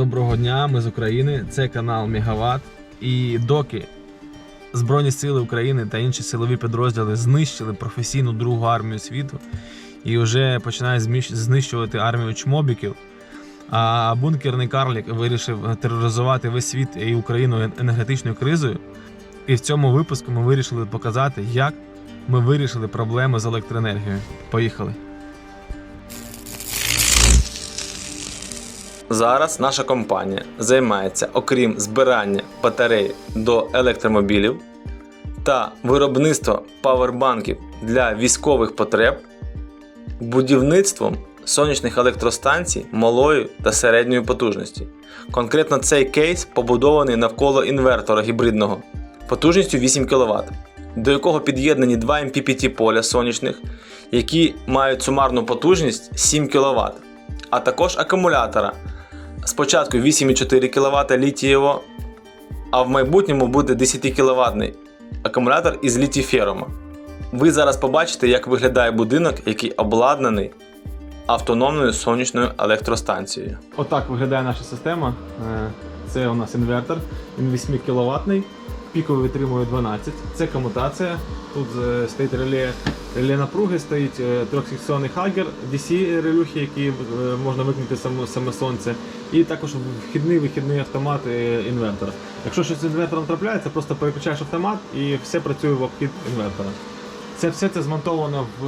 Доброго дня, ми з України. Це канал Мегаватт. І доки Збройні Сили України та інші силові підрозділи знищили професійну другу армію світу і вже починають знищувати армію чмобіків. А бункерний карлік вирішив тероризувати весь світ і Україну енергетичною кризою. І в цьому випуску ми вирішили показати, як ми вирішили проблеми з електроенергією. Поїхали! Зараз наша компанія займається, окрім збирання батарей до електромобілів та виробництва павербанків для військових потреб, будівництвом сонячних електростанцій малої та середньої потужності. Конкретно цей кейс побудований навколо інвертора гібридного потужністю 8 кВт, до якого під'єднані два MPPT поля сонячних, які мають сумарну потужність 7 кВт, а також акумулятора Спочатку 8,4 кВт літієво, а в майбутньому буде 10 кВт акумулятор із літій-ферума. Ви зараз побачите, як виглядає будинок, який обладнаний автономною сонячною електростанцією. Отак виглядає наша система. Е, Це у нас інвертор, він 8 кВт, піковий витримує 12. Це комутація. Тут е, стоїть реле, реле напруги, стоїть е, трьохсекціонний хагер, DC релюхи, які е, можна викнути саме, сонце. І також вхідний вихідний автомат е, інвертора. Якщо щось з інвертором трапляється, просто переключаєш автомат і все працює в обхід інвертора. Це все це змонтовано в,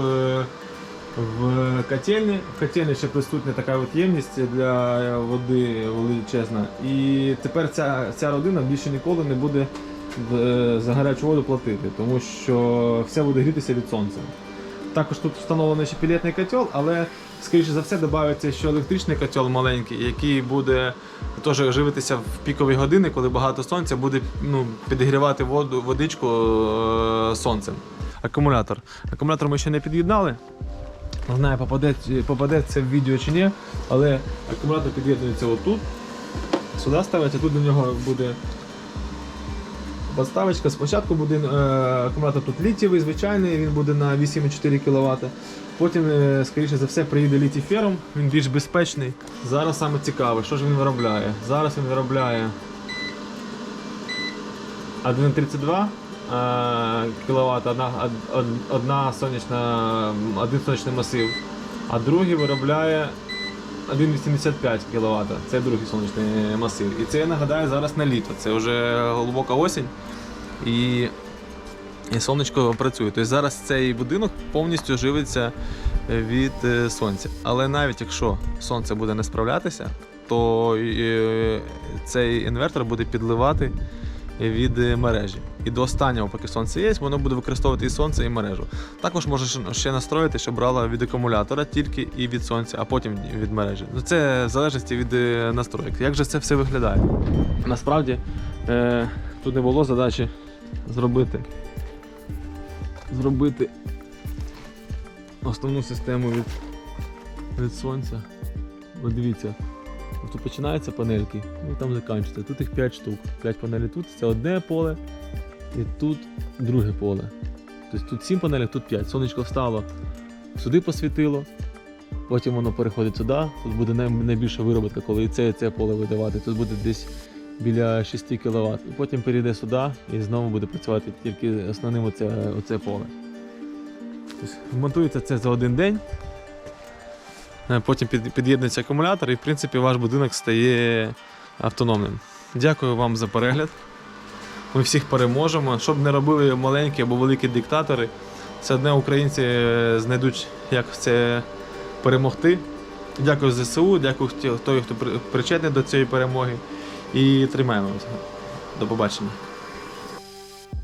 в котельні. В котельні ще присутня така от ємність для води величезна. І тепер ця, ця родина більше ніколи не буде за гарячу воду платити, тому що все буде грітися від сонця. Також тут встановлений ще пілетний котел, але скоріше за все додається ще електричний котел маленький, який буде теж живитися в пікові години, коли багато сонця, буде ну, підігрівати воду, водичку е, сонцем. Акумулятор. Акумулятор ми ще не під'єднали. Не знаю, попаде, попаде це в відео чи ні, але акумулятор під'єднується отут. Сюди ставиться, тут до нього буде Подставочка спочатку буде е, акумулятор тут літієвий, звичайний, він буде на 8,4 кВт. Потім, е, скоріше за все, приїде літій ферум, він більш безпечний. Зараз саме цікаве, що ж він виробляє. Зараз він виробляє 1,32 кВт, одна, од- од- одна сонячна, один сонячний масив, а другий виробляє 1,85 кВт. Це другий сонячний масив. І це я нагадаю зараз на літо. Це вже глибока осінь. І, і сонечко працює. Тобто зараз цей будинок повністю живиться від е, сонця. Але навіть якщо сонце буде не справлятися, то е, цей інвертор буде підливати від е, мережі. І до останнього, поки сонце є, воно буде використовувати і сонце, і мережу. Також можеш ще настроїти, щоб брала від акумулятора тільки і від сонця, а потім від мережі. Ну це в залежності від е, настроїк. Як же це все виглядає? Насправді е, тут не було задачі зробити, зробити основну систему від, від сонця. От дивіться, тут починаються панельки, ну там закінчується. Тут їх 5 штук. 5 панелей тут, це одне поле, і тут друге поле. Тобто тут 7 панелей, тут 5. Сонечко встало, сюди посвітило, потім воно переходить сюди. Тут буде найбільша вироботка, коли і це, і це поле видавати. Тут буде десь біля 6 кВт. І потім перейде сюди і знову буде працювати тільки основним оце, оце поле. Тобто, монтується це за один день. Е, Потім під'єднується акумулятор, і в принципі ваш будинок стає автономним. Дякую вам за перегляд. Ми всіх переможемо. Щоб не робили маленькі або великі диктатори, все одне українці е, знайдуть, як це перемогти. Дякую ЗСУ, дякую хто хто причетний до цієї перемоги. І тримаємося. До побачення.